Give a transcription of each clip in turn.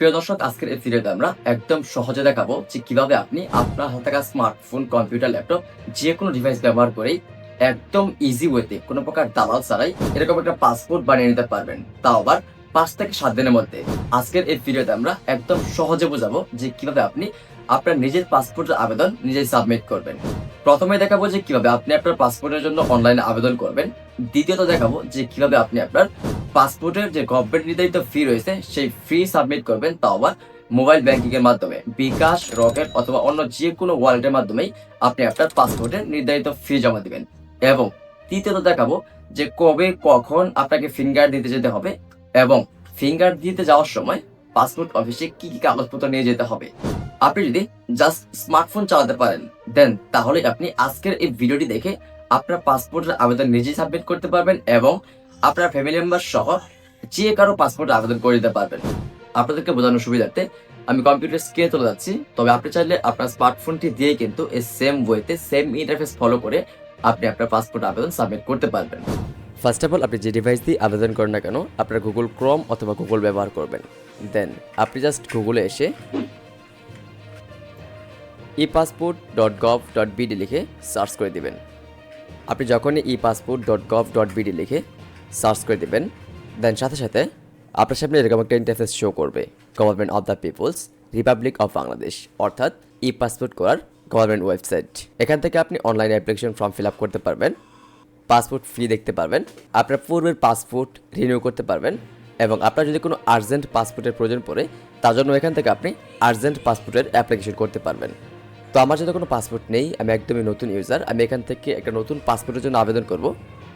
প্রিয় দর্শক, আজকের এই ভিডিওতে আমরা একদম সহজে দেখাবো যে কীভাবে আপনি আপনার হাতে থাকা স্মার্টফোন কম্পিউটার ল্যাপটপ যে কোনো ডিভাইস ব্যবহার করেই একদম ইজি ওয়েতে কোনো প্রকার দালাল ছাড়াই এরকম একটা পাসপোর্ট বানিয়ে নিতে পারবেন। তাও আবার পাঁচ থেকে সাত দিনের মধ্যে। আজকের এই ভিডিওতে আমরা একদম সহজে বোঝাবো যে কীভাবে আপনি আপনার নিজের পাসপোর্টের আবেদন নিজেই সাবমিট করবেন। প্রথমে দেখাবো যে কীভাবে আপনি আপনার পাসপোর্টের জন্য অনলাইনে আবেদন করবেন। দ্বিতীয়ত দেখাবো যে কীভাবে আপনি আপনার পাসপোর্টের যে গভর্নমেন্ট নির্ধারিত ফি রয়েছে, সেই ফি সাবমিট করবেন তাও আবার মোবাইল ব্যাংকিং এর মাধ্যমে। বিকাশ, রকেট অথবা অন্য যে কোনো ওয়ালেটের মাধ্যমেই আপনি আপনার পাসপোর্টের নির্ধারিত ফি জমা দিবেন। এবং তৃতীয়ত দেখাবো যে কবে, কখন আপনাকে ফিঙ্গার দিতে যেতে হবে এবং ফিঙ্গার দিতে যাওয়ার সময় পাসপোর্ট অফিসে কি কি কাগজপত্র নিয়ে যেতে হবে। আপনি যদি জাস্ট স্মার্টফোন চালাতে পারেন দেন তাহলে আপনি আজকের এই ভিডিওটি দেখে আপনার পাসপোর্টের আবেদন নিজেই সাবমিট করতে পারবেন এবং আপনার ফ্যামিলি মেম্বার সহ যে কারও পাসপোর্ট আবেদন করে দিতে পারবেন। আপনাদেরকে বোঝানোর সুবিধার্থে আমি কম্পিউটার স্ক্রিনে চলে যাচ্ছি। তবে আপনি চাইলে আপনার স্মার্টফোনটি দিয়ে কিন্তু এই সেম ওয়েতে সেম ইন্টারফেস ফলো করে আপনি আপনার পাসপোর্ট আবেদন সাবমিট করতে পারবেন। ফার্স্ট অফ অল আপনি যে ডিভাইস দিয়ে আবেদন করেন না কেন, আপনার গুগল ক্রোম অথবা গুগল ব্যবহার করবেন। দেন আপনি জাস্ট গুগলে এসে e passport dot gov dot BD লিখে সার্চ করে দেবেন। আপনি যখনই e passport dot gov dot BD লিখে সার্চ করে দেবেন, দেন সাথে সাথে আপনার সামনে এরকম একটা ইন্টারফেস শো করবে government of the people's republic of Bangladesh অর্থাৎ ই পাসপোর্ট করার গভর্নমেন্ট ওয়েবসাইট এখান থেকে আপনি online application form fill up করতে পারবেন পাসপোর্ট ফি দেখতে পারবেন, আপনার পূর্বের পাসপোর্ট রিনিউ করতে পারবেন, এবং আপনার যদি কোনো আর্জেন্ট পাসপোর্টের প্রয়োজন পড়ে, তার জন্য এখান থেকে আপনি আর্জেন্ট পাসপোর্টের অ্যাপ্লিকেশন করতে পারবেন। তো আমার যদি কোনো পাসপোর্ট নেই, আমি একদমই নতুন ইউজার আমি এখান থেকে একটা নতুন পাসপোর্টের জন্য আবেদন করব।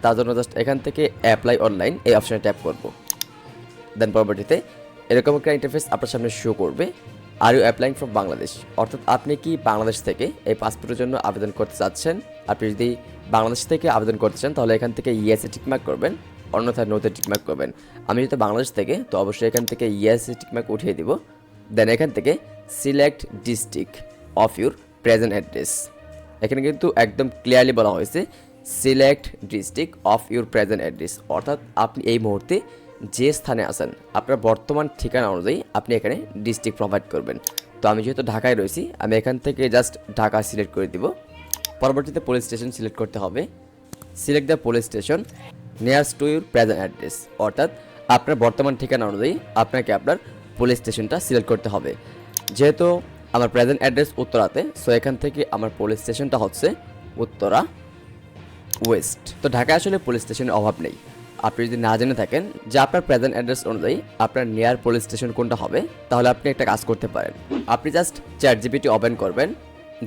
তার জন্য জাস্ট এখান থেকে অ্যাপ্লাই অনলাইন এই অপশানে ট্যাপ করব। দেন পরবর্তীতে এরকম একটা ইন্টারফেস আপনার সামনে শো করবে। Are you applying from Bangladesh অর্থাৎ আপনি কি বাংলাদেশ থেকে এই পাসপোর্টের জন্য আবেদন করতে চাচ্ছেন? আপনি যদি বাংলাদেশ থেকে আবেদন করতে চান, তাহলে এখান থেকে ইয়েসে টিকমার্ক করবেন, অন্যথায় নোতে টিকমার্ক করবেন। আমি যদি বাংলাদেশ থেকে, তো অবশ্যই এখান থেকে ইয়েসে টিকমার্ক উঠিয়ে দিব। দেন এখান থেকে select district of your present address এখানে কিন্তু একদম ক্লিয়ারলি বলা হয়েছে select district of your present address অর্থাৎ আপনি এই মুহূর্তে যে স্থানে আছেন, আপনার বর্তমান ঠিকানা অনুযায়ী আপনি এখানে ডিস্ট্রিক্ট প্রোভাইড করবেন। তো আমি যেহেতু ঢাকায় রয়েছি, আমি এখান থেকে জাস্ট ঢাকা সিলেক্ট করে দিব। পরবর্তীতে পুলিশ স্টেশন সিলেক্ট করতে হবে। Select the police station nearest to your present address অর্থাৎ আপনার বর্তমান ঠিকানা অনুযায়ী আপনাকে আপনার পুলিশ স্টেশনটা সিলেক্ট করতে হবে। যেহেতু আমার প্রেজেন্ট অ্যাড্রেস উত্তরাতে। সো এখান থেকে আমার পুলিশ স্টেশনটা হচ্ছে উত্তরা ওয়েস্ট তো, ঢাকায় আসলে পুলিশ স্টেশনের অভাব নেই। আপনি যদি না জেনে থাকেন যে আপনার প্রেজেন্ট অ্যাড্রেস অনুযায়ী আপনার নিয়ার পুলিশ স্টেশন কোনটা হবে, তাহলে আপনি একটা কাজ করতে পারেন। আপনি জাস্ট চ্যাট জিপিটি ওপেন করবেন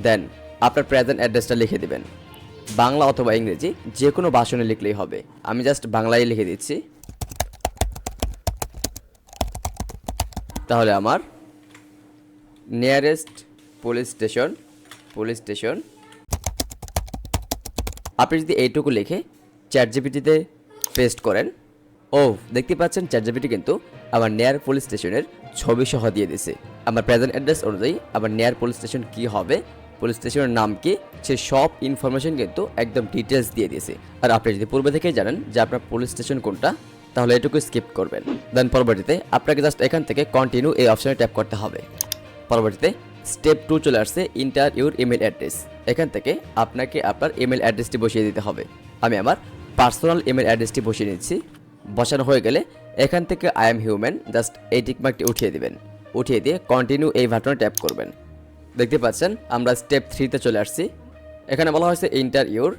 দেন আপনার প্রেজেন্ট অ্যাড্রেসটা লিখে দিবেন। বাংলা অথবা ইংরেজি যে কোনো ভাষণে লিখলেই হবে। আমি জাস্ট বাংলায় লিখে দিচ্ছি। তাহলে আমার nearest police station police station আপনি যদি এইটুকু লিখে চ্যাট জিপিটিতে পেস্ট করেন, ও, দেখতে পাচ্ছেন চ্যাট জিপিটি কিন্তু আমার নেয়ার পুলিশ স্টেশনের ছবি সহ দিয়ে দিছে আমার প্রেজেন্ট অ্যাড্রেস অনুযায়ী আমার নেয়ার পুলিশ স্টেশন কি হবে পুলিশ স্টেশনের নাম কি, সে সব ইনফরমেশন কিন্তু একদম ডিটেলস দিয়ে দিয়েছে। আর আপনি যদি পূর্বে থেকেই জানেন যে আপনার পুলিশ স্টেশন কোনটা, তাহলে এটুকু স্কিপ করবেন। দেন পরবর্তীতে আপনাকে জাস্ট এখান থেকে কন্টিনিউ এই অপশনে ট্যাপ করতে হবে। পরবর্তীতে স্টেপ টু চলে আসছে ইন্টার ইউর ইমেল অ্যাড্রেস এখান থেকে আপনাকে আপনার ইমেল অ্যাড্রেসটি বসিয়ে দিতে হবে। আমি আমার পার্সোনাল ইমেল অ্যাড্রেসটি বসিয়ে নিচ্ছি বসানো হয়ে গেলে এখান থেকে আই এম হিউম্যান জাস্ট এই টিকমার্কটি উঠিয়ে দিবেন। উঠিয়ে দিয়ে কন্টিনিউ এই বাটনে ট্যাপ করবেন। দেখতে পাচ্ছেন, আমরা স্টেপ থ্রিতে চলে আসছি। এখানে বলা হয়েছে ইন্টার ইউর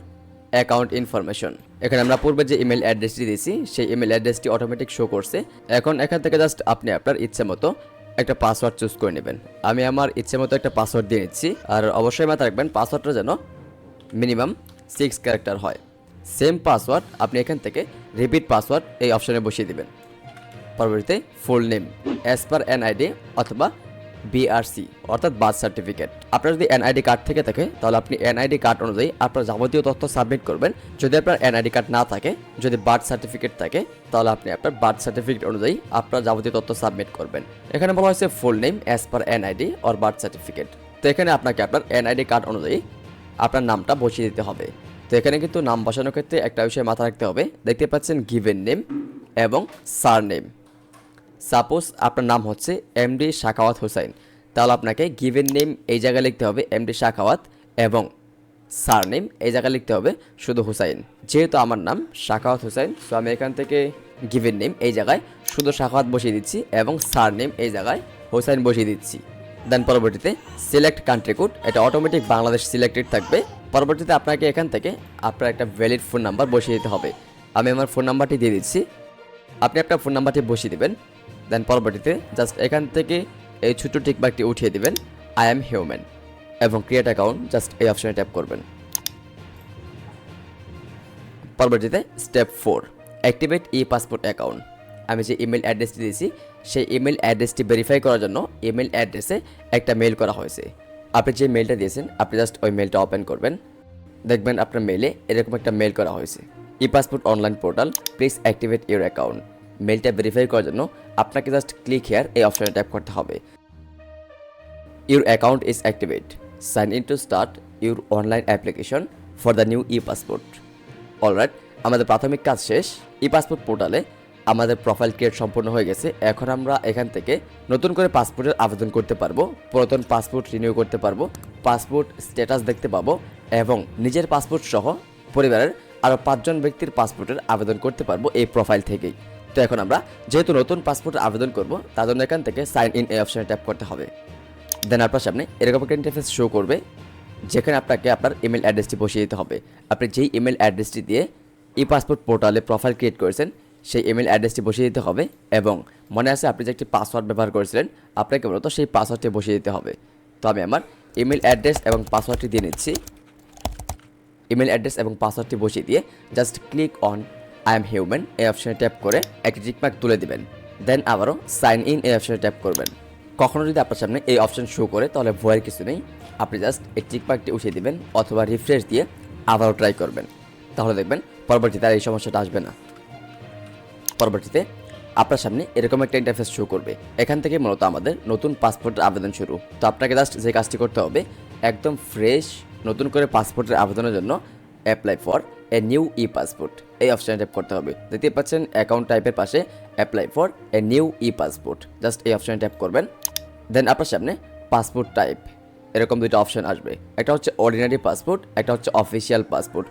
অ্যাকাউন্ট ইনফরমেশন এখানে আমরা পূর্বে যে ইমেল অ্যাড্রেসটি দিয়েছি, সেই ইমেল অ্যাড্রেসটি অটোমেটিক শো করছে। এখন এখান থেকে জাস্ট আপনি আপনার ইচ্ছে মতো একটা পাসওয়ার্ড চুজ করে নেবেন। আমি আমার ইচ্ছে মতো একটা পাসওয়ার্ড দিয়ে নিচ্ছি, আর অবশ্যই মাথায় রাখবেন পাসওয়ার্ডটা যেন মিনিমাম সিক্স ক্যারেক্টার হয়। সেম পাসওয়ার্ড আপনি এখান থেকে রিপিট পাসওয়ার্ড এই অপশানে বসিয়ে দেবেন। পরবর্তীতে full name as per NID অথবা বিআরসি অর্থাৎ বার্থ সার্টিফিকেট। আপনার যদি এনআইডি কার্ড থেকে থাকে, তাহলে আপনি এনআইডি কার্ড অনুযায়ী আপনার যাবতীয় তথ্য সাবমিট করবেন। যদি আপনার এনআইডি কার্ড না থাকে, যদি বার্থ সার্টিফিকেট থাকে, তাহলে আপনি আপনার বার্থ সার্টিফিকেট অনুযায়ী আপনার যাবতীয় তথ্য সাবমিট করবেন। এখানে বলা হয়েছে full name as per NID or birth certificate তো এখানে আপনাকে আপনার এনআইডি কার্ড অনুযায়ী আপনার নামটা বসিয়ে দিতে হবে। তো এখানে কিন্তু নাম বসানোর ক্ষেত্রে একটা বিষয় মাথা রাখতে হবে। দেখতে পাচ্ছেন গিভেন নেম এবং সার নেম সাপোজ আপনার নাম হচ্ছে এমডি শাখাওয়াত হোসাইন। তাহলে আপনাকে গিভেন নেম এই জায়গায় লিখতে হবে এমডি শাখাওয়াত এবং সার নেম এই জায়গায় লিখতে হবে শুধু হুসাইন। যেহেতু আমার নাম শাখাওয়াত হুসাইন সো আমি এখান থেকে গিভেন নেম এই জায়গায় শুধু শাখাওয়াত বসিয়ে দিচ্ছি এবং সার নেম এই জায়গায় হোসাইন বসিয়ে দিচ্ছি। দেন পরবর্তীতে সিলেক্ট কান্ট্রি কোড এটা অটোমেটিক বাংলাদেশ সিলেক্টেড থাকবে। পরবর্তীতে আপনাকে এখান থেকে আপনার একটা ভ্যালিড ফোন নাম্বার বসিয়ে দিতে হবে। আমি আমার ফোন নাম্বারটি দিয়ে দিচ্ছি। আপনি আপনার ফোন নাম্বারটি বসিয়ে দিবেন। দেন পরবর্তীতে জাস্ট এখান থেকে এই ছোট্ট টিকবাকটি উঠিয়ে দিবেন আই অ্যাম হিউম্যান এবং ক্রিয়েট অ্যাকাউন্ট জাস্ট এই অপশনে ট্যাপ করবেন। পরবর্তীতে step four activate e passport account আমি যে ইমেল অ্যাড্রেসটি দিয়েছি, সেই ইমেল অ্যাড্রেসটি ভেরিফাই করার জন্য ইমেল অ্যাড্রেসে একটা মেল করা হয়েছে। আপনি যে মেলটা দিয়েছেন, আপনি জাস্ট ওই মেলটা ওপেন করবেন। দেখবেন আপনার মেলে এরকম একটা মেল করা হয়েছে। E passport online portal please activate your account মেলটা ভেরিফাই করার জন্য আপনাকে জাস্ট ক্লিক হেয়ার এই অপশনে ট্যাপ করতে হবে। Your account is activate sign in to start your online application for the new e passport alright আমাদের প্রাথমিক কাজ শেষ। ই পাসপোর্ট পোর্টালে আমাদের প্রোফাইল ক্রিয়েট সম্পূর্ণ হয়ে গেছে। এখন আমরা এখান থেকে নতুন করে পাসপোর্টের আবেদন করতে পারব, পুরাতন পাসপোর্ট রিনিউ করতে পারব পাসপোর্ট স্ট্যাটাস দেখতে পাবো এবং নিজের পাসপোর্ট সহ পরিবারের আরও পাঁচজন ব্যক্তির পাসপোর্টের আবেদন করতে পারব এই প্রোফাইল থেকেই। তো এখন আমরা যেহেতু নতুন পাসপোর্ট আবেদন করব তার জন্য এখান থেকে সাইন ইন এই অপশনে ট্যাপ করতে হবে। দেন আপনার সামনে এরকম একটা ইন্টারফেস শো করবে, যেখানে আপনাকে আপনার ইমেল অ্যাড্রেসটি বসিয়ে দিতে হবে। আপনি যেই ইমেল অ্যাড্রেসটি দিয়ে ই পাসপোর্ট পোর্টালে প্রোফাইল ক্রিয়েট করেছেন, সেই ইমেল অ্যাড্রেসটি বসিয়ে দিতে হবে এবং মনে আছে আপনি যে একটি পাসওয়ার্ড ব্যবহার করেছিলেন, আপনাকে মূলত সেই পাসওয়ার্ডটি বসিয়ে দিতে হবে। তো আমি আমার ইমেল অ্যাড্রেস এবং পাসওয়ার্ডটি দিয়ে নিচ্ছি। ইমেল অ্যাড্রেস এবং পাসওয়ার্ডটি বসিয়ে দিয়ে just click on I am human এই অপশানে ট্যাপ করে একটি টিকমার্ক তুলে দিবেন। দেন আবারও সাইন ইন এই অপশানে ট্যাপ করবেন। কখনো যদি আপনার সামনে এই অপশান শো করে, তাহলে ভয়ের কিছু নেই। আপনি জাস্ট এই টিকমার্কটি উঠিয়ে দিবেন অথবা রিফ্রেশ দিয়ে আবারও ট্রাই করবেন। তাহলে দেখবেন পরবর্তীতে আর এই সমস্যাটা আসবে না। পরবর্তীতে আপনার সামনে এরকম একটা ইন্টারফেস শো করবে। এখান থেকে মূলত আমাদের নতুন পাসপোর্টের আবেদন শুরু। তো আপনাকে জাস্ট যে কাজটি করতে হবে, একদম ফ্রেশ নতুন করে পাসপোর্টের আবেদনের জন্য apply for a new e passport এই অপশানে ট্যাপ করতে হবে। দেখতে পাচ্ছেন অ্যাকাউন্ট টাইপের পাশে apply for a new e passport just এই অপশানে ট্যাপ করবেন। দেন আপনার সামনে পাসপোর্ট টাইপ এরকম দুইটা অপশন আসবে। একটা হচ্ছে অর্ডিনারি পাসপোর্ট একটা হচ্ছে অফিসিয়াল পাসপোর্ট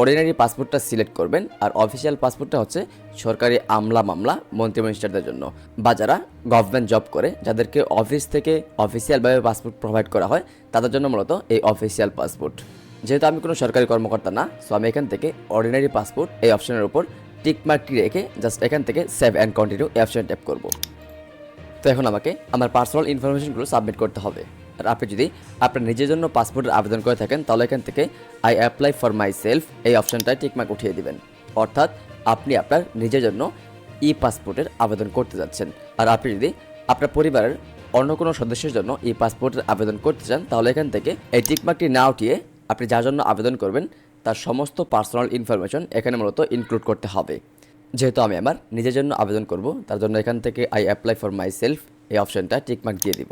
অর্ডিনারি পাসপোর্টটা সিলেক্ট করবেন আর অফিসিয়াল পাসপোর্টটা হচ্ছে সরকারি আমলা মামলা মন্ত্রী মিনিস্টারদের জন্য। বা যারা গভর্নমেন্ট জব করে, যাদেরকে অফিস থেকে অফিসিয়ালভাবে পাসপোর্ট প্রোভাইড করা হয়, তাদের জন্য মূলত এই অফিসিয়াল পাসপোর্ট যেহেতু আমি কোনো সরকারি কর্মকর্তা না সো আমি এখান থেকে অর্ডিনারি পাসপোর্ট এই অপশনের উপর টিক মার্কটি রেখে জাস্ট এখান থেকে সেভ অ্যান্ড কন্টিনিউ এই অপশনে ট্যাপ করব। তো এখন আমাকে আমার পার্সোনাল ইনফরমেশনগুলো সাবমিট করতে হবে। আর আপনি যদি আপনার নিজের জন্য পাসপোর্টের আবেদন করে থাকেন, তাহলে এখান থেকে I apply for myself এই অপশনটায় টিকমার্ক উঠিয়ে দিবেন। অর্থাৎ আপনি আপনার নিজের জন্য ই পাসপোর্টের আবেদন করতে যাচ্ছেন। আর আপনি যদি আপনার পরিবারের অন্য কোনো সদস্যের জন্য ই পাসপোর্টের আবেদন করতে চান, তাহলে এখান থেকে এই টিকমার্কটি না উঠিয়ে আপনি যার জন্য আবেদন করবেন, তার সমস্ত পার্সোনাল ইনফরমেশন এখানে মূলত ইনক্লুড করতে হবে। যেহেতু আমি আমার নিজের জন্য আবেদন করব, তার জন্য এখান থেকে I apply for myself এই অপশনটা টিকমার্ক দিয়ে দিব।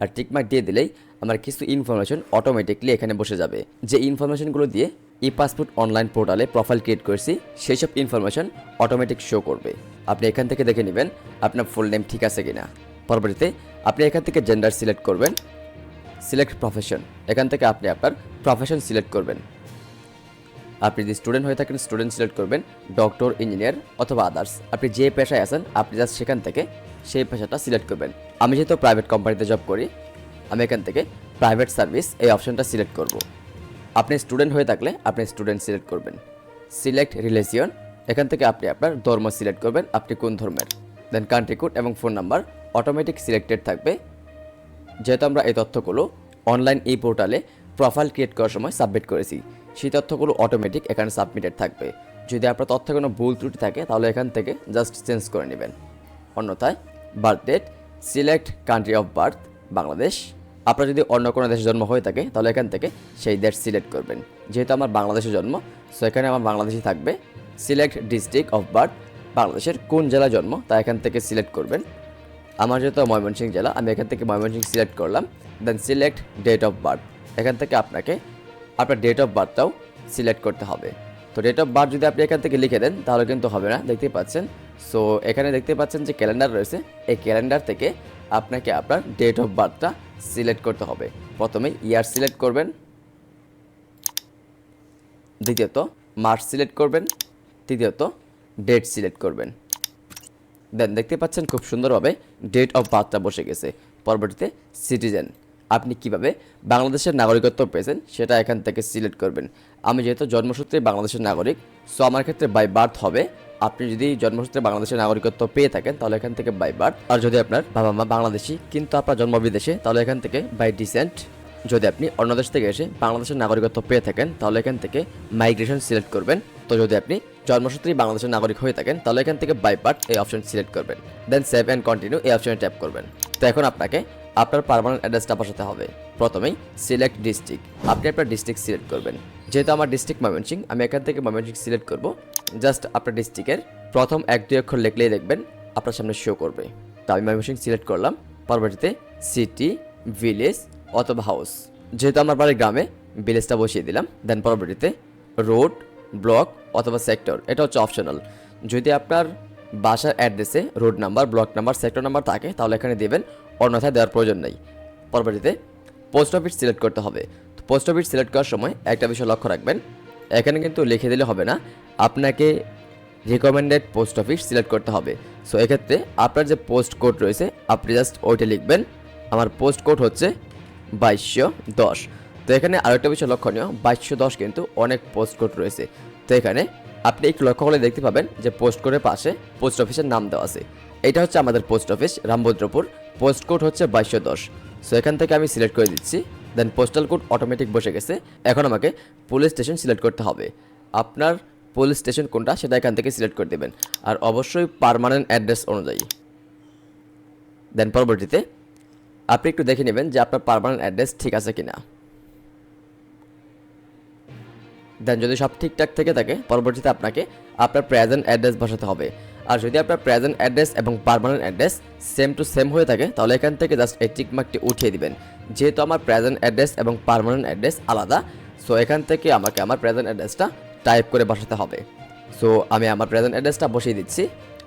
আর টিকমার্ক দিয়ে দিলেই আমার কিছু ইনফরমেশন অটোমেটিকলি এখানে বসে যাবে। যে ইনফরমেশনগুলো দিয়ে ই পাসপোর্ট অনলাইন পোর্টালে প্রোফাইল ক্রিয়েট করেছি সেই সব ইনফরমেশন অটোমেটিক শো করবে। আপনি এখান থেকে দেখে নেবেন আপনার ফুল নেম ঠিক আছে কিনা। পরবর্তীতে আপনি এখান থেকে জেন্ডার সিলেক্ট করবেন সিলেক্ট প্রফেশন এখান থেকে আপনি আপনার প্রফেশন সিলেক্ট করবেন। আপনি যদি স্টুডেন্ট হয়ে থাকেন স্টুডেন্ট সিলেক্ট করবেন ডক্টর ইঞ্জিনিয়ার অথবা আদার্স আপনি যে পেশায় আছেন, আপনি জাস্ট সেখান থেকে সেই পেশাটা সিলেক্ট করবেন। আমি যেহেতু প্রাইভেট কোম্পানিতে জব করি, আমি এখান থেকে প্রাইভেট সার্ভিস এই অপশনটা সিলেক্ট করব। আপনি স্টুডেন্ট হয়ে থাকলে আপনি স্টুডেন্ট সিলেক্ট করবেন। সিলেক্ট রিলেশিয়ন এখান থেকে আপনি আপনার ধর্ম সিলেক্ট করবেন, আপনি কোন ধর্মের। দেন কান্ট্রি কোড এবং ফোন নাম্বার অটোমেটিক সিলেক্টেড থাকবে। যেহেতু আমরা এই তথ্যগুলো অনলাইন এই পোর্টালে প্রোফাইল ক্রিয়েট করার সময় সাবমিট করেছি, সেই তথ্যগুলো অটোমেটিক এখানে সাবমিটেড থাকবে। যদি আপনার তথ্যে কোনো ভুল ত্রুটি থাকে, তাহলে এখান থেকে জাস্ট চেঞ্জ করে নেবেন। অন্যথায় birth date select country of birth Bangladesh. আপনার যদি অন্য কোনো দেশে জন্ম হয়ে থাকে, তাহলে এখান থেকে সেই দেশ সিলেক্ট করবেন। যেহেতু আমার বাংলাদেশে জন্ম সো এখানে আমার বাংলাদেশি থাকবে। সিলেক্ট ডিস্ট্রিক্ট অফ বার্থ বাংলাদেশের কোন জেলা জন্ম, তা এখান থেকে সিলেক্ট করবেন। আমার যেহেতু ময়মনসিংহ জেলা, আমি এখান থেকে ময়মনসিংহ সিলেক্ট করলাম then select date of birth এখান থেকে আপনাকে আপনার ডেট অফ বার্থটাও সিলেক্ট করতে হবে। তো ডেট অফ বার্থ যদি আপনি এখান থেকে লিখে দেন, তাহলে কিন্তু হবে না, দেখতেই পাচ্ছেন। সো এখানে দেখতে পাচ্ছেন যে ক্যালেন্ডার রয়েছে। এই ক্যালেন্ডার থেকে আপনাকে আপনার ডেট অফ বার্থটা সিলেক্ট করতে হবে। প্রথমে ইয়ার সিলেক্ট করবেন। দ্বিতীয়ত মার্চ সিলেক্ট করবেন। তৃতীয়ত ডেট সিলেক্ট করবেন। দেন দেখতে পাচ্ছেন খুব সুন্দরভাবে ডেট অফ বার্থটা বসে গেছে। পরবর্তীতে সিটিজেন আপনি কীভাবে বাংলাদেশের নাগরিকত্ব পেয়েছেন সেটা এখান থেকে সিলেক্ট করবেন। আমি যেহেতু জন্মসূত্রে বাংলাদেশের নাগরিক সো আমার ক্ষেত্রে বাই বার্থ হবে। আপনি যদি জন্মসূত্রে বাংলাদেশের নাগরিকত্ব পেয়ে থাকেন, তাহলে এখান থেকে বাই বার্থ আর যদি আপনার বাবা মা বাংলাদেশি, কিন্তু আপনার জন্ম বিদেশে, তাহলে এখান থেকে বাই ডিসেন্ট যদি আপনি অন্য দেশ থেকে এসে বাংলাদেশের নাগরিকত্ব পেয়ে থাকেন, তাহলে এখান থেকে মাইগ্রেশন সিলেক্ট করবেন। তো যদি আপনি জন্মসূত্রেই বাংলাদেশের নাগরিক হয়ে থাকেন, তাহলে এখান থেকে বাই পার্ট এই অপশন সিলেক্ট করবেন। দেন সেভ অ্যান্ড কন্টিনিউ এই অপশনে ট্যাপ করবেন। তো এখন আপনাকে আপনার পারমানেন্ট অ্যাড্রেসটা বসাতে হবে। প্রথমেই সিলেক্ট ডিস্ট্রিক্ট আপনি আপনার ডিস্ট্রিক্ট সিলেক্ট করবেন। যেহেতু আমার ডিস্ট্রিক্ট ময়মনসিং আমি এখান থেকে ময়মনসিং সিলেক্ট করব। জাস্ট আপনার ডিস্ট্রিক্টের প্রথম এক, দুই অক্ষর লিখলেই দেখবেন আপনার সামনে শো করবে। তো আমি ময়মনসিং সিলেক্ট করলাম। পরবর্তীতে সিটি ভিলেজ অথবা হাউস যেহেতু আমার বাড়ির গ্রামে ভিলেজটা বসিয়ে দিলাম দেন পরবর্তীতে রোড ব্লক অথবা সেক্টর, এটা হচ্ছে অপশনাল যদি আপনার বাসার অ্যাড্রেসে road number block number sector number থাকে, তাহলে এখানে দেবেন, অন্যথায় দেওয়ার প্রয়োজন নেই। পরবর্তীতে পোস্ট অফিস সিলেক্ট করতে হবে। তো পোস্ট অফিস সিলেক্ট করার সময় একটা বিষয় লক্ষ্য রাখবেন, এখানে কিন্তু লিখে দিলে হবে না, আপনাকে রিকমেন্ডেড পোস্ট অফিস সিলেক্ট করতে হবে। সো এক্ষেত্রে আপনার যে পোস্ট কোড রয়েছে, আপনি জাস্ট ওইটা লিখবেন, আমার পোস্ট কোড হচ্ছে বাইশশো দশ। তো এখানে আরেকটা বিষয় লক্ষণীয়, বাইশশো দশ কিন্তু অনেক পোস্ট কোড রয়েছে। তো এখানে আপনি একটু লক্ষ্য করলে দেখতে পাবেন যে পোস্ট কোডের পাশে পোস্ট অফিসের নাম দেওয়া আছে। এটা হচ্ছে আমাদের post office Rambhadrapur. Post code হচ্ছে বাইশশো দশ। সো এখান থেকে আমি সিলেক্ট করে দিচ্ছি। দেন পোস্টাল কোড অটোমেটিক বসে গেছে। এখন আমাকে পুলিশ স্টেশন সিলেক্ট করতে হবে। আপনার পুলিশ স্টেশন কোনটা সেটা এখান থেকে সিলেক্ট করে দেবেন। আর অবশ্যই পারমানেন্ট অ্যাড্রেস অনুযায়ী। দেন পরবর্তীতে আপনি একটু দেখে নেবেন যে আপনার পারমানেন্ট অ্যাড্রেস ঠিক আছে কিনা। দেন যদি সব ঠিকঠাক থেকে থাকে, পরবর্তীতে আপনাকে আপনার প্রেজেন্ট অ্যাড্রেস বসাতে হবে। আর যদি আপনার প্রেজেন্ট অ্যাড্রেস এবং permanent address same to same হয়ে থাকে, তাহলে এখান থেকে জাস্ট এই টিক মার্কটি উঠিয়ে দিবেন। যেহেতু আমার প্রেজেন্ট অ্যাড্রেস এবং পারমানেন্ট অ্যাড্রেস আলাদা সো এখান থেকে আমাকে আমার প্রেজেন্ট অ্যাড্রেসটা টাইপ করে বসাতে হবে। সো আমি আমার প্রেজেন্ট অ্যাড্রেসটা বসিয়ে দিচ্ছি।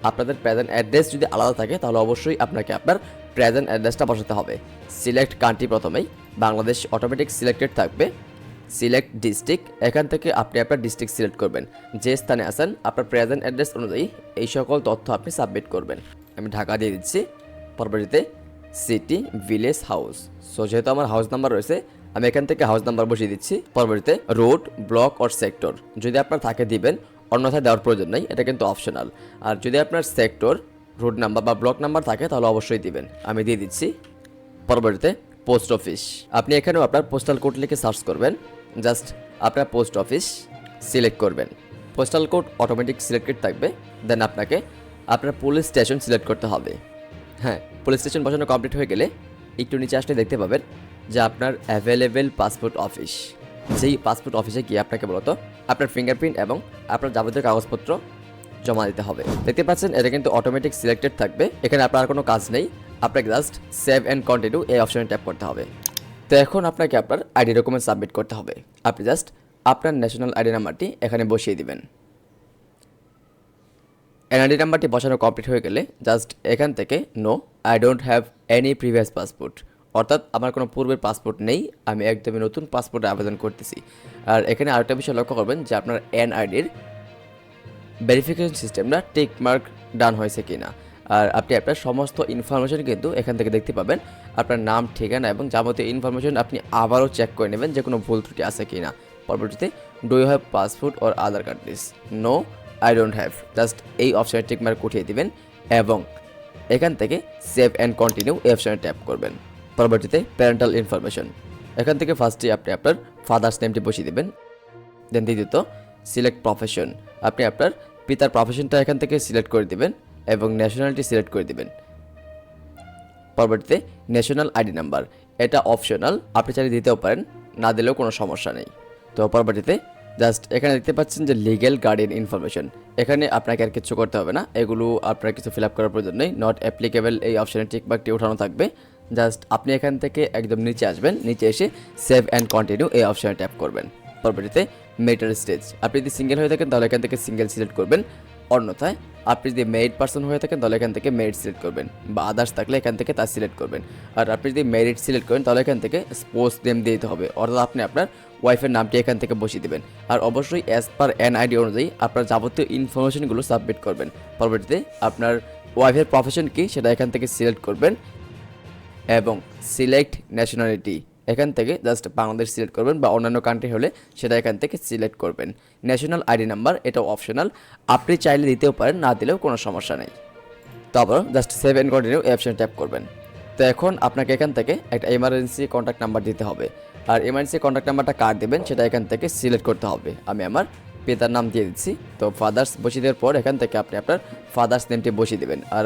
আপনাদের প্রেজেন্ট অ্যাড্রেস যদি আলাদা থাকে, তাহলে অবশ্যই আপনাকে আপনার প্রেজেন্ট অ্যাড্রেসটা বসাতে হবে। সিলেক্ট কান্ট্রি প্রথমেই, বাংলাদেশ অটোমেটিক সিলেক্টেড থাকবে। সিলেক্ট ডিস্ট্রিক্ট, এখান থেকে আপনি আপনার ডিস্ট্রিক্ট সিলেক্ট করবেন। যে স্থানে আসেন আপনার প্রেজেন্ট অ্যাড্রেস অনুযায়ী এই সকল তথ্য আপনি সাবমিট করবেন। আমি ঢাকা দিয়ে দিচ্ছি। পরবর্তীতে সিটি ভিলেজ হাউস। সো যেহেতু আমার হাউস নাম্বার রয়েছে, আমি এখান থেকে হাউস নাম্বার বসিয়ে দিচ্ছি। পরবর্তীতে রোড, ব্লক অর সেক্টর। যদি আপনার থাকে দিবেন, অন্যথায় দেওয়ার প্রয়োজন নেই, এটা কিন্তু অপশনাল। আর যদি আপনার সেক্টর, রোড নাম্বার বা ব্লক নাম্বার থাকে, তাহলে অবশ্যই দিবেন। আমি দিয়ে দিচ্ছি। পরবর্তীতে পোস্ট অফিস। আপনি এখানেও আপনার পোস্টাল কোড লিখে সার্চ করবেন। জাস্ট আপনার পোস্ট অফিস সিলেক্ট করবেন। পোস্টাল কোড অটোমেটিক সিলেক্টেড থাকবে দেন আপনাকে আপনার পুলিশ স্টেশন সিলেক্ট করতে হবে। হ্যাঁ পুলিশ স্টেশন বসানো কমপ্লিট হয়ে গেলে একটু নিচে আসলে দেখতে পাবেন যে আপনার অ্যাভেলেবেল পাসপোর্ট অফিস যেই পাসপোর্ট অফিসে গিয়ে আপনাকে মূলত আপনার ফিঙ্গারপ্রিন্ট এবং আপনার যাবতীয় কাগজপত্র জমা দিতে হবে। দেখতে পাচ্ছেন, এটা কিন্তু অটোমেটিক সিলেক্টেড থাকবে। এখানে আপনার কোনো কাজ নেই। আপনাকে জাস্ট সেভ অ্যান্ড কন্টিনিউ এই অপশনে ট্যাপ করতে হবে। তো এখন আপনাকে আপনার আইডি ডকুমেন্ট সাবমিট করতে হবে। আপনি জাস্ট আপনার ন্যাশনাল আইডি নাম্বারটি এখানে বসিয়ে দিবেন। এনআইডি নাম্বারটি বসানো কমপ্লিট হয়ে গেলে জাস্ট এখান থেকে no I don't have any previous passport অর্থাৎ আমার কোনো পূর্বের পাসপোর্ট নেই, আমি একদমই নতুন পাসপোর্টে আবেদন করতেছি। আর এখানে আরেকটা বিষয় লক্ষ্য করবেন যে আপনার এনআইডির ভেরিফিকেশন সিস্টেমটা টিক মার্ক ডান হয়েছে কিনা। আর আপনি আপনার সমস্ত ইনফরমেশন কিন্তু এখান থেকে দেখতে পাবেন। আপনার নাম, ঠিকানা এবং যাবতীয় ইনফরমেশন আপনি আবারও চেক করে নেবেন যে কোনো ভুল ত্রুটি আছে কি না পরবর্তীতে do you have passport or Aadhaar card this no I don't have just এই অপশানে টিক মার্ক উঠিয়ে দিবেন এবং এখান থেকে সেভ অ্যান্ড কন্টিনিউ এই অপশানে ট্যাপ করবেন। পরবর্তীতে প্যারেন্টাল ইনফরমেশন এখান থেকে ফার্স্টে আপনি আপনার ফাদার্স নেমটি বসিয়ে দেবেন। দেন দ্বিতীয়ত সিলেক্ট প্রফেশন আপনি আপনার পিতার প্রফেশনটা এখান থেকে সিলেক্ট করে দিবেন। এবং ন্যাশনালিটি সিলেক্ট করে দিবেন। পরবর্তীতে ন্যাশনাল আইডি নাম্বার এটা অপশনাল আপনি চাইলে দিতেও পারেন, না দিলেও কোনো সমস্যা নেই। তো পরবর্তীতে জাস্ট এখানে দেখতে পাচ্ছেন যে লিগেল গার্ডিয়ান ইনফরমেশন এখানে আপনাকে আর কিছু করতে হবে না, এগুলো আপনার কিছু ফিল আপ করার প্রয়োজন নেই নট অ্যাপ্লিকেবল এই অপশানে টিকবাকটি ওঠানো থাকবে। জাস্ট আপনি এখান থেকে একদম নিচে আসবেন, নিচে এসে সেভ অ্যান্ড কন্টিনিউ এই অপশানে ট্যাপ করবেন। পরবর্তীতে মেটার স্টেজ আপনি যদি সিঙ্গেল হয়ে থাকেন, তাহলে এখান থেকে সিঙ্গেল সিলেক্ট করবেন। অন্যথায় আপনি যদি মেরিট পার্সন হয়ে থাকেন, তাহলে এখান থেকে মেরিট সিলেক্ট করবেন বা আদার্স থাকলে এখান থেকে তা সিলেক্ট করবেন। আর আপনি যদি মেরিট সিলেক্ট করেন, তাহলে এখান থেকে স্পোর্টস নেম দিয়ে দিতে হবে। অর্থাৎ আপনি আপনার ওয়াইফের নামটি এখান থেকে বসিয়ে দেবেন। আর অবশ্যই অ্যাজ পার এন আইডি অনুযায়ী আপনার যাবতীয় ইনফরমেশনগুলো সাবমিট করবেন। পরবর্তীতে আপনার ওয়াইফের প্রফেশন কী, সেটা এখান থেকে সিলেক্ট করবেন এবং সিলেক্ট ন্যাশনালিটি এখান থেকে জাস্ট বাংলাদেশ সিলেক্ট করবেন বা অন্যান্য কান্ট্রি হলে সেটা এখান থেকে সিলেক্ট করবেন। ন্যাশনাল আইডি নাম্বার এটা অপশনাল আপনি চাইলে দিতেও পারেন, না দিলেও কোনো সমস্যা নেই। তারপর just save and continue option tap করবেন। তো এখন আপনাকে এখান থেকে একটা এমার্জেন্সি কন্ট্যাক্ট নাম্বার দিতে হবে। আর এমার্জেন্সি কন্ট্যাক্ট নাম্বারটা কার দেবেন, সেটা এখান থেকে সিলেক্ট করতে হবে। আমি আমার পিতার নাম দিয়ে দিচ্ছি। তো ফাদার্স বসিয়ে দেওয়ার পর এখান থেকে আপনি আপনার ফাদার্স নেমটি বসিয়ে দেবেন। আর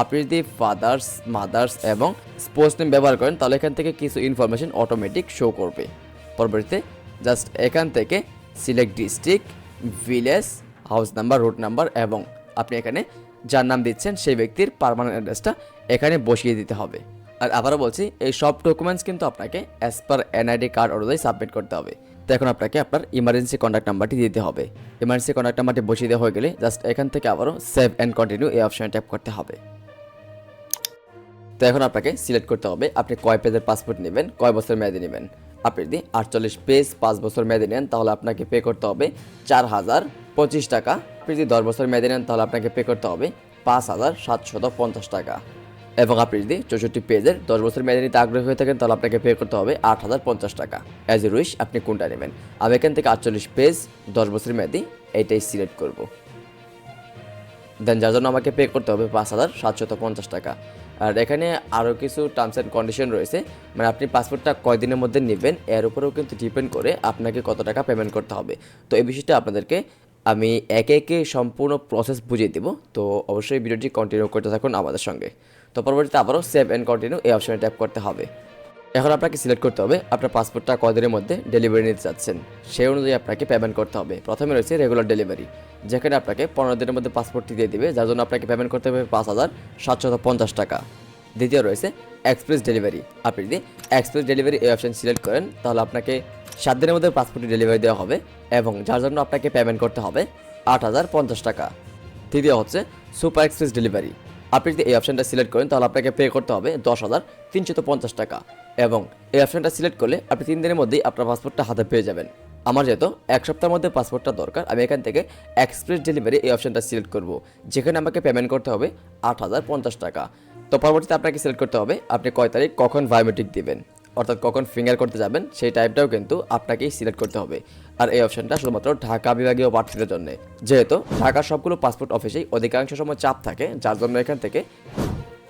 আপনি যদি ফাদার্স মাদার্স এবং স্পোর্টস নেম ব্যবহার করেন, তাহলে এখান থেকে কিছু ইনফরমেশন অটোমেটিক শো করবে। পরবর্তীতে জাস্ট এখান থেকে select district village house number road number এবং আপনি এখানে যার নাম দিচ্ছেন সেই ব্যক্তির পারমানেন্ট অ্যাড্রেসটা এখানে বসিয়ে দিতে হবে। আর আবারও বলছি, এই সব ডকুমেন্টস কিন্তু আপনাকে অ্যাজ পার এনআইডি কার্ড অনুযায়ী সাবমিট করতে হবে। তো এখন আপনাকে আপনার ইমার্জেন্সি কন্ট্যাক্ট নাম্বারটি দিতে হবে। ইমার্জেন্সি কন্ট্যাক্ট নাম্বারটি বসিয়ে দেওয়া হয়ে গেলে জাস্ট এখান থেকে আবারও সেভ অ্যান্ড কন্টিনিউ এই অপশনে ট্যাপ করতে হবে। তো এখন আপনাকে সিলেক্ট করতে হবে আপনি কয় পেজের পাসপোর্ট নেবেন, কয় বছর মেয়াদি নেবেন। আপনি যদি আটচল্লিশ পেজ, পাঁচ বছর মেয়াদি নেন, তাহলে আপনাকে পে করতে হবে চার হাজার পঁচিশ টাকা। আপনি যদি দশ বছর মেয়াদি নেন, তাহলে আপনাকে পে করতে হবে পাঁচ হাজার সাতশত পঞ্চাশ টাকা। এবং আপনি যদি চৌষট্টি পেজের দশ বছর মেয়াদি নিতে আগ্রহী হয়ে থাকেন, তাহলে আপনাকে পে করতে হবে আট হাজার পঞ্চাশ টাকা। অ্যাজ এ উইশ আপনি কোনটা নেবেন? আমি এখান থেকে আটচল্লিশ পেজ, দশ বছর মেয়াদি এইটাই সিলেক্ট করব। দেন যার জন্য আমাকে পে করতে হবে পাঁচ হাজার সাতশত পঞ্চাশ টাকা। আর এখানে আরও কিছু টার্মস অ্যান্ড কন্ডিশন রয়েছে। মানে আপনি পাসপোর্টটা কয়দিনের মধ্যে নেবেন, এর উপরেও কিন্তু ডিপেন্ড করে আপনাকে কত টাকা পেমেন্ট করতে হবে। তো এই বিষয়টা আপনাদেরকে আমি একে একে সম্পূর্ণ প্রসেস বুঝিয়ে দেবো। তো অবশ্যই ভিডিওটি কন্টিনিউ করতে থাকুন আমাদের সঙ্গে। তো পরবর্তীতে আবারও সেভ অ্যান্ড কন্টিনিউ এই অপশনে ট্যাপ করতে হবে। এখন আপনাকে সিলেক্ট করতে হবে আপনার পাসপোর্টটা কদিনের মধ্যে ডেলিভারি নিতে চাচ্ছেন। সেই অনুযায়ী আপনাকে পেমেন্ট করতে হবে। প্রথমে রয়েছে রেগুলার ডেলিভারি যেখানে আপনাকে পনেরো দিনের মধ্যে পাসপোর্টটি দিয়ে দিবে, যার জন্য আপনাকে পেমেন্ট করতে হবে পাঁচ হাজার সাতশত পঞ্চাশ টাকা। দ্বিতীয় রয়েছে এক্সপ্রেস ডেলিভারি। আপনি যদি এক্সপ্রেস ডেলিভারি এই অপশন সিলেক্ট করেন, তাহলে আপনাকে সাত দিনের মধ্যে পাসপোর্টটি ডেলিভারি দেওয়া হবে এবং যার জন্য আপনাকে পেমেন্ট করতে হবে আট হাজার পঞ্চাশ টাকা। তৃতীয় হচ্ছে সুপার এক্সপ্রেস ডেলিভারি। আপনি যদি এই অপশনটা সিলেক্ট করেন, তাহলে আপনাকে পে করতে হবে দশ হাজার তিনশত পঞ্চাশ টাকা এবং এই অপশনটা সিলেক্ট করলে আপনি তিন দিনের মধ্যেই আপনার পাসপোর্টটা হাতে পেয়ে যাবেন। আমার যেহেতু এক সপ্তাহের মধ্যে পাসপোর্টটা দরকার, আমি এখান থেকে এক্সপ্রেস ডেলিভারি এই অপশনটা সিলেক্ট করব। যেখানে আমাকে পেমেন্ট করতে হবে আট হাজার পঞ্চাশ টাকা। তো পরবর্তীতে আপনাকে সিলেক্ট করতে হবে, আপনি কয় তারিখ কখন বায়োমেট্রিক দিবেন, অর্থাৎ কখন ফিঙ্গার করতে যাবেন, সেই টাইপটাও কিন্তু আপনাকেই সিলেক্ট করতে হবে। আর এই অপশনটা শুধুমাত্র ঢাকা বিভাগীয় প্রার্থীদের জন্য। যেহেতু ঢাকার সবগুলো পাসপোর্ট অফিসেই অধিকাংশ সময় চাপ থাকে, যার জন্য এখান থেকে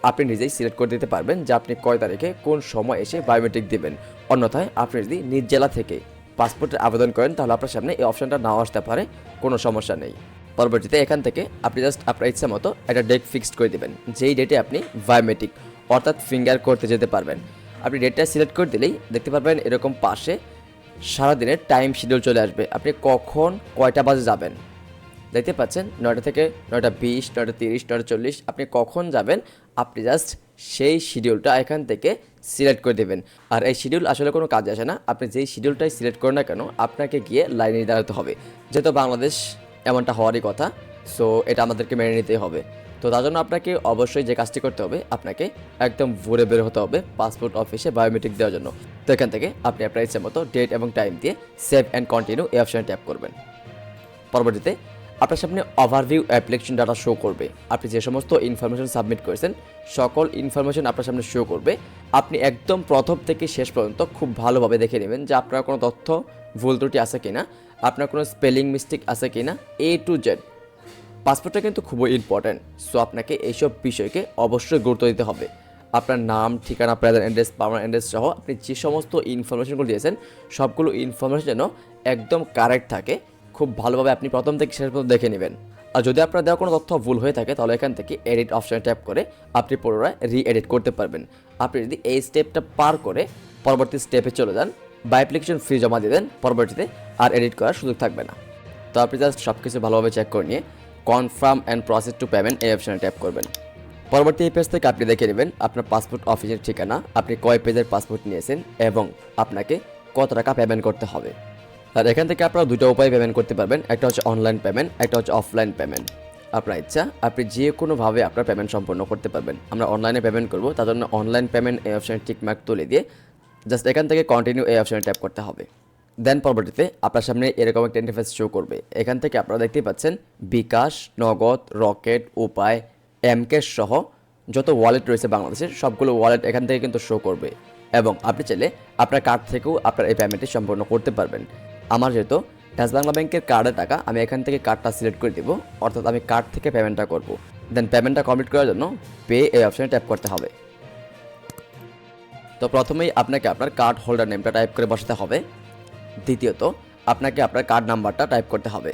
আপনি নিজেই সিলেক্ট করে দিতে পারবেন যে আপনি কয় তারিখে কোন সময় এসে বায়োমেট্রিক দিবেন। অন্যথায় আপনি যদি নিজ জেলা থেকে পাসপোর্টের আবেদন করেন, তাহলে আপনার সামনে এই অপশনটা নাও আসতে পারে, কোনো সমস্যা নেই। পরবর্তীতে এখান থেকে আপনি জাস্ট আপনার ইচ্ছা মতো একটা ডেট ফিক্সড করে দেবেন। যেই ডেটে আপনি বায়োমেট্রিক অর্থাৎ ফিঙ্গার করতে যেতে পারবেন। আপনি ডেটটা সিলেক্ট করে দিলেই দেখতে পারবেন এরকম পাশে সারাদিনের টাইম শিডিউল চলে আসবে। আপনি কখন কয়টা বাজে যাবেন? দেখতে পাচ্ছেন? নয়টা থেকে নয়টা বিশ, নয়টা তিরিশ, নয়টা চল্লিশ, আপনি কখন যাবেন? আপনি জাস্ট সেই শিডিউলটা এখান থেকে সিলেক্ট করে দেবেন। আর এই শিডিউল আসলে কোনো কাজে আসে না। আপনি যেই শিডিউলটাই সিলেক্ট করেন না কেন, আপনাকে গিয়ে লাইনে দাঁড়াতে হবে। যেহেতু বাংলাদেশ এমনটা হওয়ারই কথা। সো এটা আমাদেরকে মেনে নিতেই হবে। তো তার জন্য আপনাকে অবশ্যই যে কাজটি করতে হবে, আপনাকে একদম ভোরে বের হতে হবে পাসপোর্ট অফিসে বায়োমেট্রিক দেওয়ার জন্য। তো এখান থেকে আপনি আপনার ইচ্ছে মতো ডেট এবং টাইম দিয়ে সেভ অ্যান্ড কন্টিনিউ এই অপশানে ট্যাপ করবেন। পরবর্তীতে, আপনার সামনে ওভারভিউ অ্যাপ্লিকেশন ডাটা শো করবে। আপনি যে সমস্ত ইনফরমেশন সাবমিট করেছেন, সকল ইনফরমেশন আপনার সামনে শো করবে। আপনি একদম প্রথম থেকে শেষ পর্যন্ত খুব ভালোভাবে দেখে নেবেন যে আপনার কোনো তথ্য ভুল ত্রুটি আছে কিনা। আপনার কোনো স্পেলিং মিস্টেক আছে কি না? এ টু জেড পাসপোর্টটা কিন্তু খুবই ইম্পর্ট্যান্ট সো আপনাকে এইসব বিষয়কে অবশ্যই গুরুত্ব দিতে হবে। আপনার নাম, ঠিকানা প্রেজেন্ট অ্যাড্রেস পার্মানেন্ট অ্যাড্রেস সহ আপনি যে সমস্ত ইনফরমেশনগুলো দিয়েছেন, সবগুলো ইনফরমেশন যেন একদম কারেক্ট থাকে, খুব ভালোভাবে আপনি প্রথম থেকে শেষ পর্যন্ত দেখে নেবেন। আর যদি আপনার দেওয়া কোনো তথ্য ভুল হয়ে থাকে, তাহলে এখান থেকে এডিট অপশানে ট্যাপ করে আপনি পুনরায় রি এডিট করতে পারবেন। আপনি যদি এই স্টেপটা পার করে পরবর্তী স্টেপে চলে যান বা অ্যাপ্লিকেশন ফি জমা দিয়ে দেন পরবর্তীতে আর এডিট করার সুযোগ থাকবে না। তো আপনি জাস্ট সব কিছু ভালোভাবে চেক করে নিয়ে confirm and process to payment এই অপশানে ট্যাপ করবেন। পরবর্তী এই পেজ থেকে আপনি দেখে নেবেন আপনার পাসপোর্ট অফিসের ঠিকানা, আপনি কয় পেজের পাসপোর্ট নিয়েছেন এবং আপনাকে কত টাকা পেমেন্ট করতে হবে। আর এখান থেকে আপনারা দুটো উপায় পেমেন্ট করতে পারবেন, একটা হচ্ছে অনলাইন পেমেন্ট একটা হচ্ছে অফলাইন পেমেন্ট আপনার ইচ্ছা, আপনি যে কোনোভাবে আপনার পেমেন্ট সম্পন্ন করতে পারবেন। আমরা অনলাইনে পেমেন্ট করব, তার জন্য অনলাইন পেমেন্ট এই অপশানে টিকমার্ক তুলে দিয়ে জাস্ট এখান থেকে কন্টিনিউ এই অপশানে ট্যাপ করতে হবে। দেন পরবর্তীতে আপনার সামনে এরকম একটা ইন্টারফেস শো করবে। এখান থেকে আপনারা দেখতেই পাচ্ছেন বিকাশ, নগদ, রকেট, উপায় এমকেশ সহ যত ওয়ালেট রয়েছে বাংলাদেশের, সবগুলো ওয়ালেট এখান থেকে কিন্তু শো করবে। এবং আপনি চাইলে আপনার কার্ড থেকেও আপনার এই পেমেন্টটি সম্পন্ন করতে পারবেন। আমার যেহেতু ডাচ বাংলা ব্যাংকের কার্ডের টাকা, আমি এখান থেকে কার্ডটা সিলেক্ট করে দিব। অর্থাৎ আমি কার্ড থেকে পেমেন্টটা করব। দেন পেমেন্টটা কমপ্লিট করার জন্য পে এই অপশানে ট্যাপ করতে হবে। তো প্রথমেই আপনাকে আপনার কার্ড হোল্ডার নেমটা টাইপ করে বসাতে হবে। দ্বিতীয়ত, আপনাকে আপনার কার্ড নাম্বারটা টাইপ করতে হবে।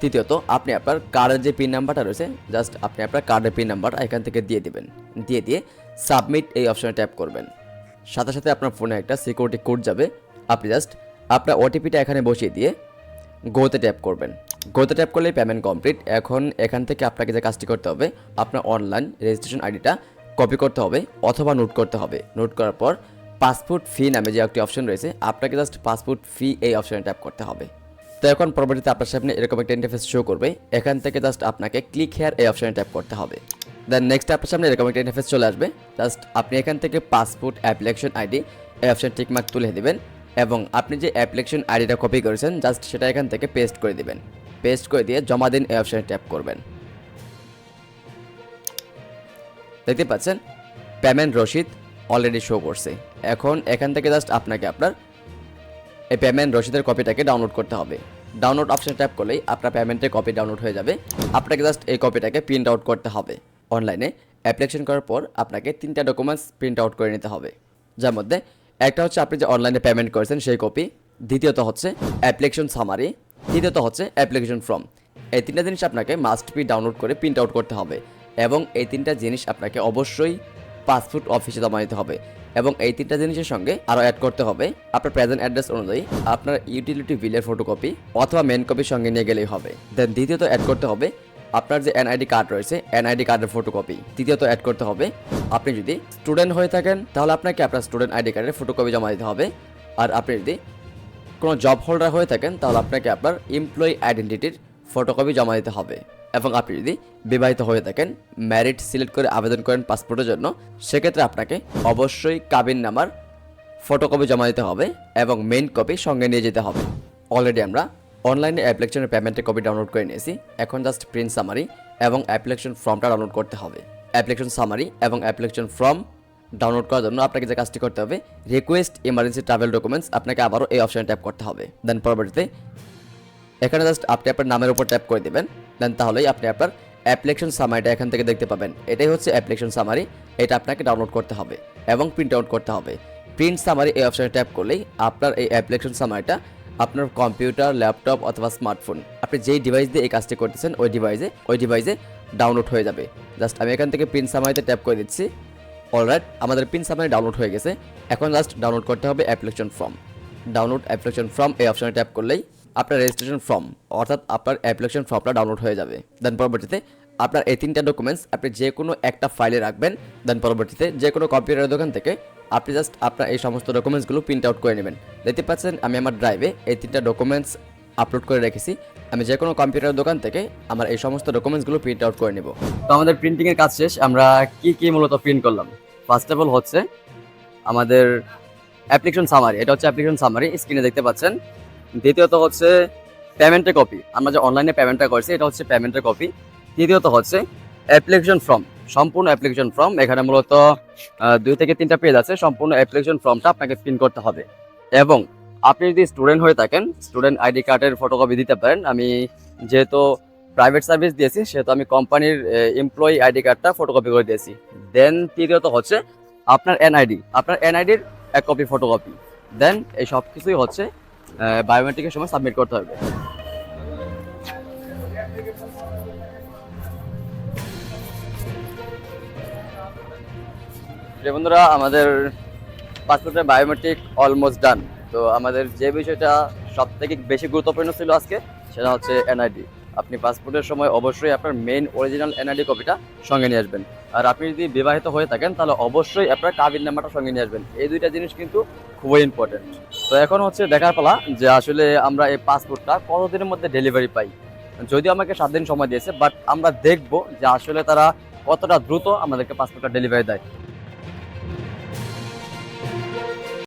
তৃতীয়ত, আপনি আপনার কার্ডের যে পিন নাম্বারটা রয়েছে জাস্ট আপনি আপনার কার্ডের পিন নাম্বারটা এখান থেকে দিয়ে দিবেন। দিয়ে দিয়ে সাবমিট এই অপশনে ট্যাপ করবেন। সাথে সাথে আপনার ফোনে একটা সিকিউরিটি কোড যাবে। আপনি জাস্ট আপনার ওটিপিটা এখানে বসিয়ে দিয়ে গোতে ট্যাপ করবেন। গোতে ট্যাপ করলেই পেমেন্ট কমপ্লিট এখন এখান থেকে আপনাকে যে কাজটি করতে হবে, আপনার অনলাইন রেজিস্ট্রেশন আইডিটা কপি করতে হবে অথবা নোট করতে হবে। নোট করার পর পাসপোর্ট ফি নামে যে একটি অপশন রয়েছে, আপনাকে জাস্ট পাসপোর্ট ফি এই অপশনে ট্যাপ করতে হবে। তো এখন পরবর্তীতে আপনার সামনে এরকম একটা ইন্টারফেস শো করবে। এখান থেকে জাস্ট আপনাকে ক্লিক হেয়ার এই অপশনে ট্যাপ করতে হবে। দেন নেক্সট আপনার সামনে এরকম একটা ইন্টারফেস চলে আসবে। জাস্ট আপনি এখান থেকে পাসপোর্ট অ্যাপ্লিকেশন আইডি এই অপশন টিকমার্ক তুলে দেবেন এবং আপনি যে অ্যাপ্লিকেশন আইডিটা কপি করেছেন জাস্ট সেটা এখান থেকে পেস্ট করে দিবেন। পেস্ট করে দিয়ে জমা দিন এই অপশনে ট্যাপ করবেন। দেখতে পাচ্ছেন? পেমেন্ট রসিদ অলরেডি শো করছে। এখন এখান থেকে জাস্ট আপনাকে আপনার এই পেমেন্ট রসিদের কপিটাকে ডাউনলোড করতে হবে। ডাউনলোড অপশন ট্যাপ করলেই আপনার পেমেন্টের কপি ডাউনলোড হয়ে যাবে। আপনাকে জাস্ট এই কপিটাকে প্রিন্ট আউট করতে হবে। অনলাইনে অ্যাপ্লিকেশন করার পর আপনাকে তিনটা ডকুমেন্টস প্রিন্ট আউট করে নিতে হবে। যার মধ্যে একটা হচ্ছে আপনি যে অনলাইনে পেমেন্ট করেছেন সেই কপি দ্বিতীয়ত হচ্ছে অ্যাপ্লিকেশন সামারি তৃতীয়ত হচ্ছে অ্যাপ্লিকেশন ফর্ম এই তিনটা জিনিস আপনাকে মাস্ট বি ডাউনলোড করে প্রিন্ট আউট করতে হবে। এবং এই তিনটা জিনিস আপনাকে অবশ্যই পাসপোর্ট অফিসে জমা দিতে হবে এবং এই তিনটা জিনিসের সঙ্গে আরও অ্যাড করতে হবে। আপনার প্রেজেন্ট অ্যাড্রেস অনুযায়ী আপনার ইউটিলিটি বিলের ফটোকপি অথবা মেন কপির সঙ্গে নিয়ে গেলেই হবে। দেন দ্বিতীয়ত অ্যাড করতে হবে আপনার যে এনআইডি কার্ড রয়েছে এনআইডি কার্ডের ফটোকপি তৃতীয়ত অ্যাড করতে হবে আপনি যদি স্টুডেন্ট হয়ে থাকেন, তাহলে আপনাকে আপনার স্টুডেন্ট আইডি কার্ডের ফটোকপি জমা দিতে হবে। আর আপনি যদি কোনো জব হোল্ডার হয়ে থাকেন, তাহলে আপনাকে আপনার এমপ্লয়ি আইডেন্টিটির ফটোকপি জমা দিতে হবে। এবং আপনি যদি বিবাহিত হয়ে থাকেন ম্যারিড সিলেক্ট করে আবেদন করেন পাসপোর্টের জন্য, সেক্ষেত্রে আপনাকে অবশ্যই কাবিন নামার ফটোকপি জমা দিতে হবে এবং মেইন কপি সঙ্গে নিয়ে যেতে হবে। অলরেডি আমরা অনলাইনে অ্যাপ্লিকেশনের পেমেন্টের কপি ডাউনলোড করে নিয়েছি। এখন জাস্ট প্রিন্ট সামারি এবং অ্যাপ্লিকেশন ফর্মটা ডাউনলোড করতে হবে। অ্যাপ্লিকেশন সামারি এবং অ্যাপ্লিকেশন ফর্ম ডাউনলোড করার জন্য আপনাকে যে কাজটি করতে হবে রিকোয়েস্ট ইমার্জেন্সি ট্রাভেল ডকুমেন্টস আপনাকে আবারও এই অপশানে ট্যাপ করতে হবে। দেন পরবর্তীতে এখানে জাস্ট আপনি আপনার নামের উপর ট্যাপ করে দিবেন। দেন তাহলেই আপনি আপনার অ্যাপ্লিকেশন সামারিটা এখান থেকে দেখতে পাবেন। এটাই হচ্ছে অ্যাপ্লিকেশন সামারি এটা আপনাকে ডাউনলোড করতে হবে এবং প্রিন্ট আউট করতে হবে। প্রিন্ট সামারি এই অপশানে ট্যাপ করলেই আপনার এই অ্যাপ্লিকেশন সামারিটা আপনার কম্পিউটার ল্যাপটপ অথবা স্মার্টফোন আপনি যেই ডিভাইস দিয়ে এই কাজটি করতেছেন, ওই ডিভাইসে ওই ডিভাইসে ডাউনলোড হয়ে যাবে। জাস্ট আমি এখান থেকে প্রিন্ট সামারিতে ট্যাপ করে দিচ্ছি। অলরাইট আমাদের প্রিন্ট সামারি ডাউনলোড হয়ে গেছে। এখন জাস্ট ডাউনলোড করতে হবে application form download application form এই অপশানে ট্যাপ করলেই আপনার রেজিস্ট্রেশন ফর্ম অর্থাৎ আপনার অ্যাপ্লিকেশন ফর্মটা ডাউনলোড হয়ে যাবে। দেন পরবর্তীতে আপনার এই তিনটা ডকুমেন্টস আপনি যে কোনো একটা ফাইলে রাখবেন দেন পরবর্তীতে যে কোনো কম্পিউটারের দোকান থেকে আপনি জাস্ট আপনার এই সমস্ত ডকুমেন্টসগুলো প্রিন্ট আউট করে নেবেন। দেখতে পাচ্ছেন আমি আমার ড্রাইভে এই তিনটা ডকুমেন্টস আপলোড করে রেখেছি। আমি যে কোনো কম্পিউটার দোকান থেকে আমার এই সমস্ত ডকুমেন্টসগুলো প্রিন্ট আউট করে নেব। তো আমাদের প্রিন্টিংয়ের কাজ শেষ, আমরা কি কি মূলত প্রিন্ট করলাম? ফার্স্ট অফ অল হচ্ছে আমাদের অ্যাপ্লিকেশন সামারি এটা হচ্ছে অ্যাপ্লিকেশন সামারি স্ক্রিনে দেখতে পাচ্ছেন। দ্বিতীয়ত হচ্ছে পেমেন্টের কপি আমরা যে অনলাইনে পেমেন্টটা করছি, এটা হচ্ছে পেমেন্টের কপি তৃতীয়ত হচ্ছে অ্যাপ্লিকেশন ফর্ম সম্পূর্ণ অ্যাপ্লিকেশন ফর্ম এখানে মূলত দুই থেকে তিনটা পেজ আছে। সম্পূর্ণ অ্যাপ্লিকেশন ফর্মটা আপনাকে প্রিন্ট করতে হবে। এবং আপনি যদি স্টুডেন্ট হয়ে থাকেন স্টুডেন্ট আইডি কার্ডের ফটোকপি দিতে পারেন। আমি যেহেতু প্রাইভেট সার্ভিস দিয়েছি, সেহেতু আমি কোম্পানির এমপ্লয়ি আইডি কার্ডটা ফটোকপি করে দিয়েছি। দেন তৃতীয়ত হচ্ছে আপনার এনআইডি আপনার এনআইডির এক কপি ফটোকপি দেন এই সব কিছুই হচ্ছে বায়োমেট্রিকের সময় সাবমিট করতে হবে। বন্ধুরা, আমাদের পাসপোর্টের বায়োমেট্রিক অলমোস্ট ডান তো আমাদের যে বিষয়টা সব থেকে বেশি গুরুত্বপূর্ণ ছিল আজকে, সেটা হচ্ছে এনআইডি আপনি পাসপোর্টের সময় অবশ্যই আপনার মেইন অরিজিনাল এনআইডি কপিটা সঙ্গে নিয়ে আসবেন। আর আপনি যদি বিবাহিত হয়ে থাকেন, তাহলে অবশ্যই আপনার কাবির নাম্বারটা সঙ্গে নিয়ে আসবেন। এই দুইটা জিনিস কিন্তু খুবই ইম্পর্টেন্ট তো এখন হচ্ছে দেখার পালা যে আসলে আমরা এই পাসপোর্টটা কতদিনের মধ্যে ডেলিভারি পাই। যদিও আমাকে সাত দিন সময় দিয়েছে বাট আমরা দেখব যে আসলে তারা কতটা দ্রুত আমাদেরকে পাসপোর্টটা ডেলিভারি দেয়।